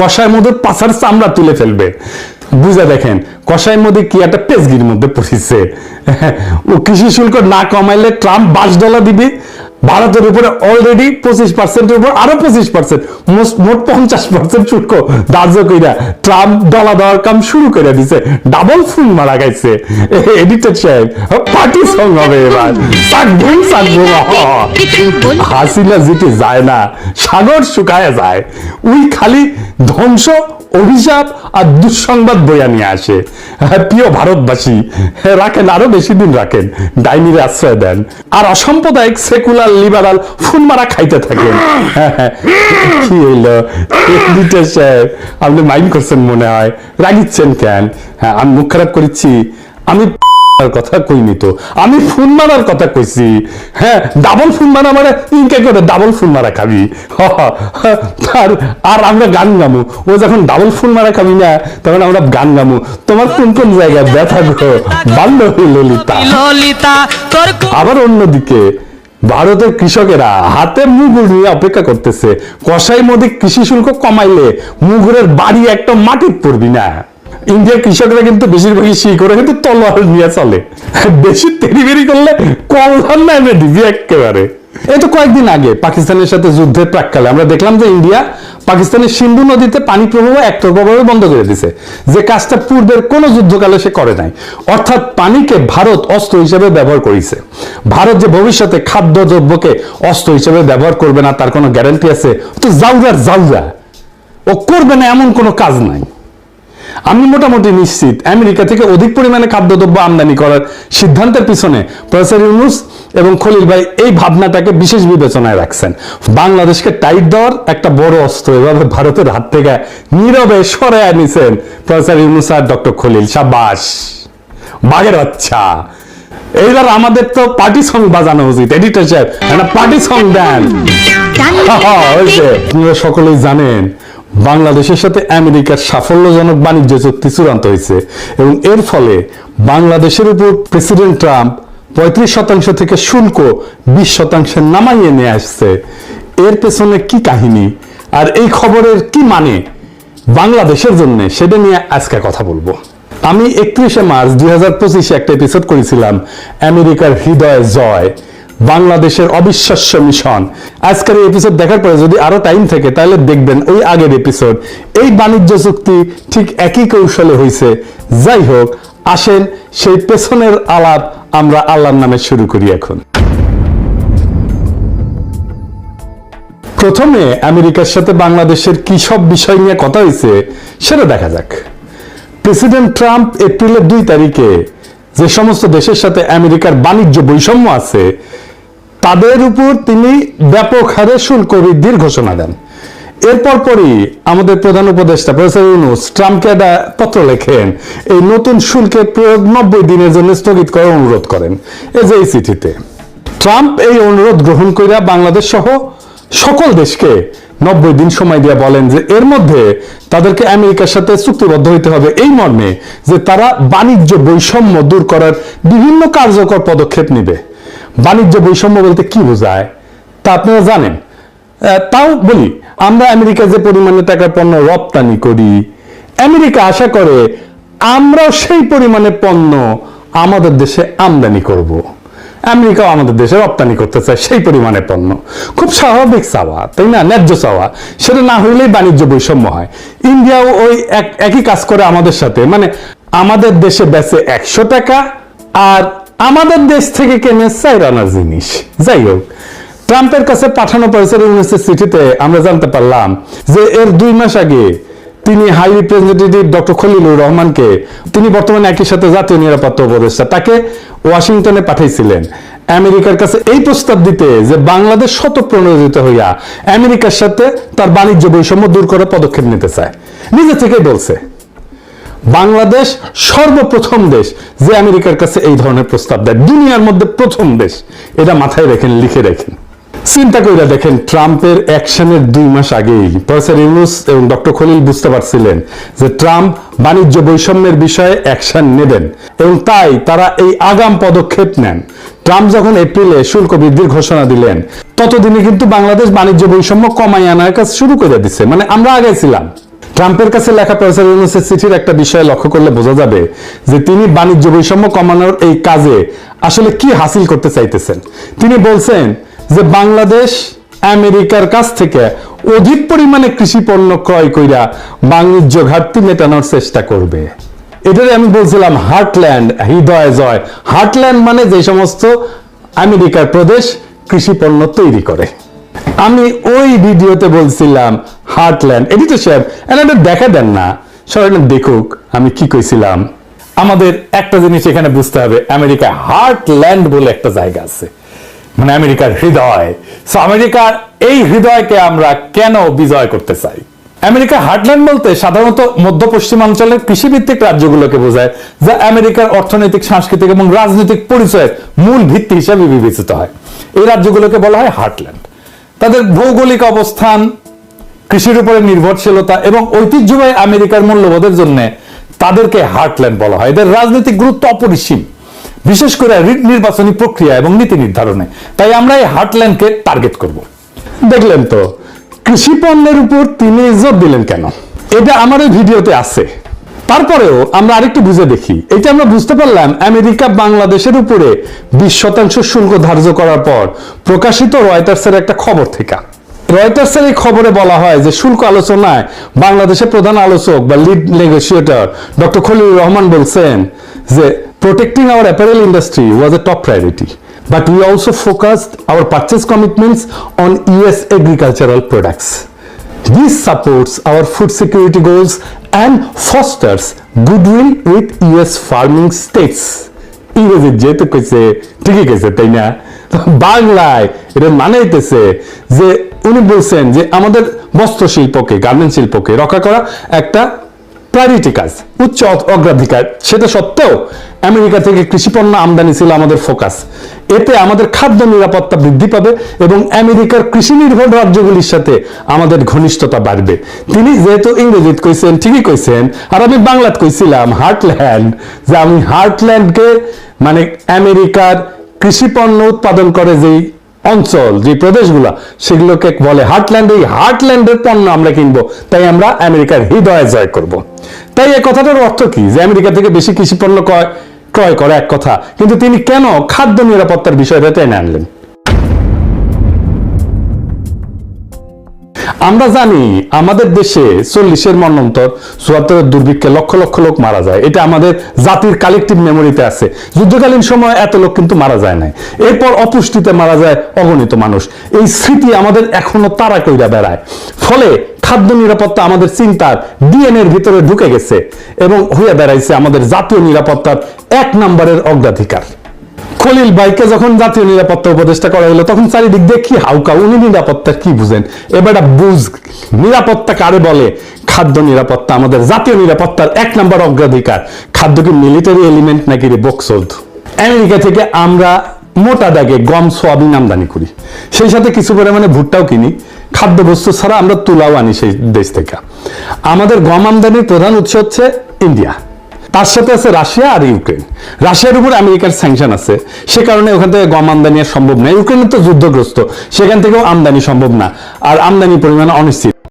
কষায় মধ্যে পাশার চামড়া তুলে ফেলবে। বুঝে দেখেন কষাই মধ্যে কি একটা পেজগির মধ্যে পড়িছে। ও কৃষি শুল্ক না কমাইলে ট্রাম্প বাস ডলা দিবে ভারতের উপরে অলরেডি পঁচিশ পার্সেন্টের উপর আরও পঁচিশ পার্সেন্ট মোট পঞ্চাশ পার্সেন্ট শুল্ক। ধার্য কইরা ট্রাম্প ডলা দেওয়ার কাম শুরু করে দিছে। ডাবল ফুল মারা গেছে। এডিটর সাহেব পার্টি সং হবে এবার। সাকবুম সাকবুম হাসিনা জিতে যায় না সাগর শুকায় যায়। উই খালি ধ্বংস অভিশাপ আর দুঃসংবাদ বইয়া নিয়ে আসে। হ্যাঁ, প্রিয় ভারতবাসী হ্যাঁ, রাখেন আরও বেশি দিন রাখেন ডাইনির আশ্রয় দেন। আর অসাম্প্রদায়িক সেকুলার লিবারাল ফুনমারা খাইতে থাকেন। হ্যাঁ। কি হইল? আপনি মাইন্ড করছেন মনে হয় রাগিচ্ছেন কেন? হ্যাঁ আমি মুখ খারাপ করেছি। আমি আর কথা কইনি তো। আমি ফোন মারার কথা কইছি। হ্যাঁ ডাবল ফোন মারা মানে ইনকে করে ডাবল ফোন মারা খাবি। আর আর আমরা গান গামু। ও যখন ডাবল ফোন মারা খাবি না তখন আমরা গান গামু। তোমার কোন কোন জায়গায় ব্যথা গো? বান্ধবী ললিতা। ললিতা তোর আবার অন্যদিকে ভারতের কৃষকেরা হাতে মুগুর নিয়ে অপেক্ষা করতেছে। কষাই মোদী কৃষি শুল্ক কমাইলে মুগুরের বাড়ি একটা মাটির পড়বি না। ইন্ডিয়ার কৃষকরা কিন্তু বেশিরভাগই শি করে, কিন্তু তলোয়ার নিয়ে চলে। বেশি তেরিবেরি করলে কল্যাণ না এনে দিবি একেবারে। এই তো কয়েকদিন আগে পাকিস্তানের সাথে যুদ্ধের প্রাককালে আমরা দেখলাম যে ইন্ডিয়া পাকিস্তানের সিন্ধু নদীতে পানি প্রবাহ একতরফাভাবে বন্ধ করে দিছে, যে কাজটা পূর্বের কোনো যুদ্ধকালে সে করে নাই। অর্থাৎ পানিকে ভারত অস্ত্র হিসেবে ব্যবহার করেছে। ভারত যে ভবিষ্যতে খাদ্য দ্রব্যকে অস্ত্র হিসেবে ব্যবহার করবে না, তার কোনো গ্যারান্টি আছে? তো জাউরার জাউরা। ও করবে না এমন কোনো কাজ নাই। আমি মোটামুটি নিশ্চিত আমেরিকা থেকে অধিক পরিমাণে খাদ্যদ্রব্য আমদানি করার সিদ্ধান্তের পিছনে প্রফেসর ইউনুস এবং খলিল ভাই এই ভাবনাটাকে বিশেষ বিবেচনায় রাখছেন। বাংলাদেশকে টাইট দেওয়ার একটা বড় অস্ত্র এভাবে ভারতের হাত থেকে নীরবে সরে আনিছেন প্রফেসর ইউনুস আর ডক্টর খলিল সাবাস বাঘের বাচ্চা। এইবার আমাদের তো পার্টি সং বাজানো উচিত এডিটর সাহেব। একটা পার্টি সং দেন। সকলেই জানেন বাংলাদেশের সাথে আমেরিকার সাফল্যজনক বাণিজ্য চুক্তি চূড়ান্ত হয়েছে এবং এর ফলে বাংলাদেশের উপর প্রেসিডেন্ট ট্রাম্প পঁয়ত্রিশ শতাংশ থেকে শুল্ক বিশ শতাংশে নামাইয়ে নিয়ে আসছে। এর পেছনে কি কাহিনী? আর এই খবরের কি মানে? বাংলাদেশের জন্য সেটা নিয়ে আজকে কথা বলব। আমি একত্রিশে মার্চ দুই হাজার পঁচিশে একটা এপিসোড করেছিলাম, আমেরিকার হৃদয় জয়। বাংলাদেশের অবিশ্বাস্য মিশন। আজকের এই এপিসোড দেখার পরে যদি আরও টাইম থাকে, তাহলে দেখবেন ওই আগের এপিসোড এই বাণিজ্য চুক্তি ঠিক একই কৌশলে হয়েছে যাই হোক, আসেন সেই পেছনের আলাপ আমরা আল্লাহর নামে শুরু করি এখন। প্রথমে আমেরিকার সাথে বাংলাদেশের কি সব বিষয় নিয়ে কথা হয়েছে সেটা দেখা যাক। প্রেসিডেন্ট ট্রাম্প এপ্রিলের দুই তারিখে যে সমস্ত দেশের সাথে আমেরিকার বাণিজ্য বৈষম্য আছে তাদের উপর তিনি ব্যাপক হারে শুল্ক বৃদ্ধির ঘোষণা দেন। এরপর পরই আমাদের প্রধান উপদেষ্টা প্রফেসর ইউনুস ট্রাম্পকে একটা পত্র লেখেন, এই নতুন শুল্কের প্রয়োগ নব্বই দিনের জন্য স্থগিত করার অনুরোধ করেন এই যে এই চিঠিতে। ট্রাম্প এই অনুরোধ গ্রহণ করিয়া বাংলাদেশ সহ সকল দেশকে নব্বই দিন সময় দিয়ে বলেন যে এর মধ্যে তাদেরকে আমেরিকার সাথে চুক্তিবদ্ধ হইতে হবে এই মর্মে যে তারা বাণিজ্য বৈষম্য দূর করার বিভিন্ন কার্যকর পদক্ষেপ নিবে। বাণিজ্য বৈষম্য বলতে কি বোঝায়? তা আপনারা জানেন। তাও বলি, আমরা আমেরিকা যে পরিমাণে টাকার পণ্য রপ্তানি করি, আমেরিকা আশা করে আমরাও সেই পরিমাণে পণ্য আমাদের দেশে আমদানি করব। আমেরিকাও আমাদের দেশে রপ্তানি করতে চায় সেই পরিমাণে পণ্য। খুব স্বাভাবিক চাওয়া, তাই না? ন্যায্য চাওয়া। সেটা না হইলেই বাণিজ্য বৈষম্য হয়। ইন্ডিয়াও ওই এক- একই কাজ করে আমাদের সাথে। মানে আমাদের দেশে বেচে একশো টাকা আর আমাদের দেশ থেকে কেনে চাই রানার জিনিস? যাই হোক, ট্রাম্পের কাছে পাঠানো পয়সার ইউনিভার্সিটি চিঠিতে আমরা জানতে পারলাম যে এর দুই মাস আগে তিনি হাই রিপ্রেজেন্টেটিভ ডক্টর খলিলুর রহমানকে, তিনি বর্তমানে একই সাথে জাতীয় নিরাপত্তা উপদেষ্টা, তাকে ওয়াশিংটনে পাঠিয়েছিলেন আমেরিকার কাছে এই প্রস্তাব দিতে যে বাংলাদেশ শত প্রণোদিত হইয়া আমেরিকার সাথে তার বাণিজ্য বৈষম্য দূর করার পদক্ষেপ নিতে চায়। নিজে থেকেই বলছে। বাংলাদেশ সর্বপ্রথম দেশ যে আমেরিকার কাছে এই ধরনের প্রস্তাব দেয়। দুনিয়ার মধ্যে প্রথম দেশ। এটা মাথায় রেখেন, লিখে রাখেন। চিন্তা করে দেখেন, ট্রাম্পের অ্যাকশনের দুই মাস আগেই প্রফেসর ইউনুস এবং ডক্টর খলিল বুঝতে পারছিলেন যে ট্রাম্প বাণিজ্য বৈষম্যের বিষয়ে অ্যাকশন নেবেন এবং তাই তারা এই আগাম পদক্ষেপ নেন। ট্রাম্প যখন এপ্রিলে শুল্ক বৃদ্ধির ঘোষণা দিলেন, ততদিনে কিন্তু বাংলাদেশ বাণিজ্য বৈষম্য কমাই আনার কাজ শুরু করে দিচ্ছে মানে আমরা আগে ছিলাম। ট্রাম্পের কাছে লেখা প্রফেসর ইউনুসের চিঠির একটা বিষয় লক্ষ্য করলে বোঝা যাবে যে তিনি বাণিজ্য বৈষম্য কমানোর এই কাজে আসলে কি হাসিল করতে চাইতেছেন। তিনি বলছেন যে বাংলাদেশ আমেরিকার কাছ থেকে অধিক পরিমাণে কৃষি পণ্য ক্রয় কইরা বাণিজ্য ঘাটতি মেটানোর চেষ্টা করবে। এটারে আমি বলছিলাম হার্টল্যান্ড, হৃদয় জয়। হার্টল্যান্ড মানে যে সমস্ত আমেরিকার প্রদেশ কৃষি পণ্য তৈরি করে। আমি ওই ভিডিওতে বলছিলাম হার্টল্যান্ড এডিটর সাহেব এটা দেখা দেন না। সবাই দেখুক, আমি কি কইছিলাম? আমাদের একটা জিনিস এখানে বুঝতে হবে, আমেরিকা হার্টল্যান্ড বলে একটা জায়গা আছে। মানে আমেরিকার হৃদয়। সো আমেরিকার এই হৃদয়কে আমরা কেন বিজয় করতে চাই? আমেরিকা হার্টল্যান্ড বলতে সাধারণত মধ্য পশ্চিমাঞ্চলের কৃষিভিত্তিক রাজ্যগুলোকে বোঝায়, যা আমেরিকার অর্থনৈতিক, সাংস্কৃতিক এবং রাজনৈতিক পরিচয়ের মূল ভিত্তি হিসেবে বিবেচিত হয়। এই রাজ্যগুলোকে বলা হয় হার্টল্যান্ড তাদের ভৌগোলিক অবস্থান কৃষির উপরে নির্ভরশীলতা এবং ঐতিহ্যবাহী আমেরিকার মূল্যবোধের জন্য তাদেরকে হার্টল্যান্ড বলা হয়। এদের রাজনৈতিক গুরুত্ব অপরিসীম বিশেষ করে নির্বাচনী প্রক্রিয়া এবং নীতি নির্ধারণে। তাই আমরা এই হার্টল্যান্ডকে টার্গেট করব। দেখলেন তো কৃষি পণ্যের উপর তিনি জোর দিলেন কেন? এটা আমার এই ভিডিওতে আছে। তারপরেও আমরা আরেকটু বুঝে দেখি। এটা আমরা বুঝতে পারলাম আমেরিকা বাংলাদেশের উপরে বিশ শতাংশ শুল্ক ধার্য করার পর প্রকাশিত রয়টার্সের একটা খবর থেকে। রয়টার্সের এই খবরে বলা হয় যে শুল্ক আলোচনায় বাংলাদেশের প্রধান আলোচক বা lead negotiator doctor Khalil Rahman বলছেন যে protecting our apparel industry was a top priority but we also focused our purchase commitments on US agricultural products this supports our food security goals and fosters goodwill with US farming states ইংরেজির যেহেতু কেছে ঠিকই গেছে তাই না? বাংলায় এটা মানে যে উনি বলছেন যে আমাদের বস্ত্র শিল্পকে গার্মেন্ট শিল্পকে রক্ষা করা একটা প্রায়োরিটি কাজ, উচ্চ অগ্রাধিকার। সেটা সত্ত্বেও আমেরিকা থেকে কৃষি পণ্য আমদানি ছিল আমাদের ফোকাস এতে আমাদের খাদ্য নিরাপত্তা বৃদ্ধি পাবে এবং আমেরিকার কৃষি নির্ভর রাজ্যগুলির সাথে আমাদের ঘনিষ্ঠতা বাড়বে। তিনি যেহেতু ইংরেজিত কইছেন, ঠিকই কইছেন আর আমি বাংলাত কইছিলাম হার্টল্যান্ড যে আমি হার্টল্যান্ডকে মানে আমেরিকার কৃষি পণ্য উৎপাদন করে যেই অঞ্চল, যে প্রদেশগুলো, সেগুলোকে বলে হার্টল্যান্ড এই হার্টল্যান্ডের পণ্য আমরা কিনবো, তাই আমরা আমেরিকার হৃদয়ে জয় করব। তাই এ কথাটার অর্থ কি? যে আমেরিকা থেকে বেশি কৃষি পণ্য ক্রয় ক্রয় করে, এক কথা। কিন্তু তিনি কেন খাদ্য নিরাপত্তার বিষয়টা টেনে আনলেন? আমরা জানি আমাদের দেশে চল্লিশের মন্বন্তর চুয়াত্তরের দুর্ভিক্ষে লক্ষ লক্ষ লোক মারা যায়। এটা আমাদের জাতির কালেকটিভ মেমোরিতে আছে। যুদ্ধকালীন সময় এত লোক কিন্তু মারা যায় নাই। এরপর অপুষ্টিতে মারা যায় অগণিত মানুষ। এই স্মৃতি আমাদের এখনও তারা কইরা বেড়ায়। ফলে খাদ্য নিরাপত্তা আমাদের চিন্তার ডিএনএ এর ভিতরে ঢুকে গেছে এবং হইয়া বেড়াইছে আমাদের জাতীয় নিরাপত্তার এক নম্বরের অগ্রাধিকার। খলিল ভাইকে যখন জাতীয় নিরাপত্তা উপদেষ্টা করা হলো, তখন চারিদিক দিয়ে কি হাউকা? উনি নিরাপত্তা কি বুঝেন? এবার বুঝ নিরাপত্তা কারে বলে, খাদ্য নিরাপত্তা আমাদের জাতীয় নিরাপত্তার এক নম্বর অগ্রাধিকার। খাদ্য কি মিলিটারি এলিমেন্ট নাকি রে বক্সোল্ড আমেরিকা থেকে আমরা মোটা দাগে গম, সোয়াবিন আমদানি করি। সেই সাথে কিছু পরিমাণে ভুট্টাও কিনি। খাদ্যবস্তু ছাড়া আমরা তুলাও আনি সেই দেশ থেকে। আমাদের গম আমদানির প্রধান উৎস হচ্ছে ইন্ডিয়া। তার সাথে আছে রাশিয়া আর ইউক্রেন। রাশিয়ার উপর আমেরিকার স্যাংশন আছে। সে কারণে ওখান থেকে গম আমদানি সম্ভব না। ইউক্রেনের তো যুদ্ধগ্রস্ত। সেখান থেকেও আমদানি সম্ভব না। আর আমদানি পরিমাণ অনিশ্চিত।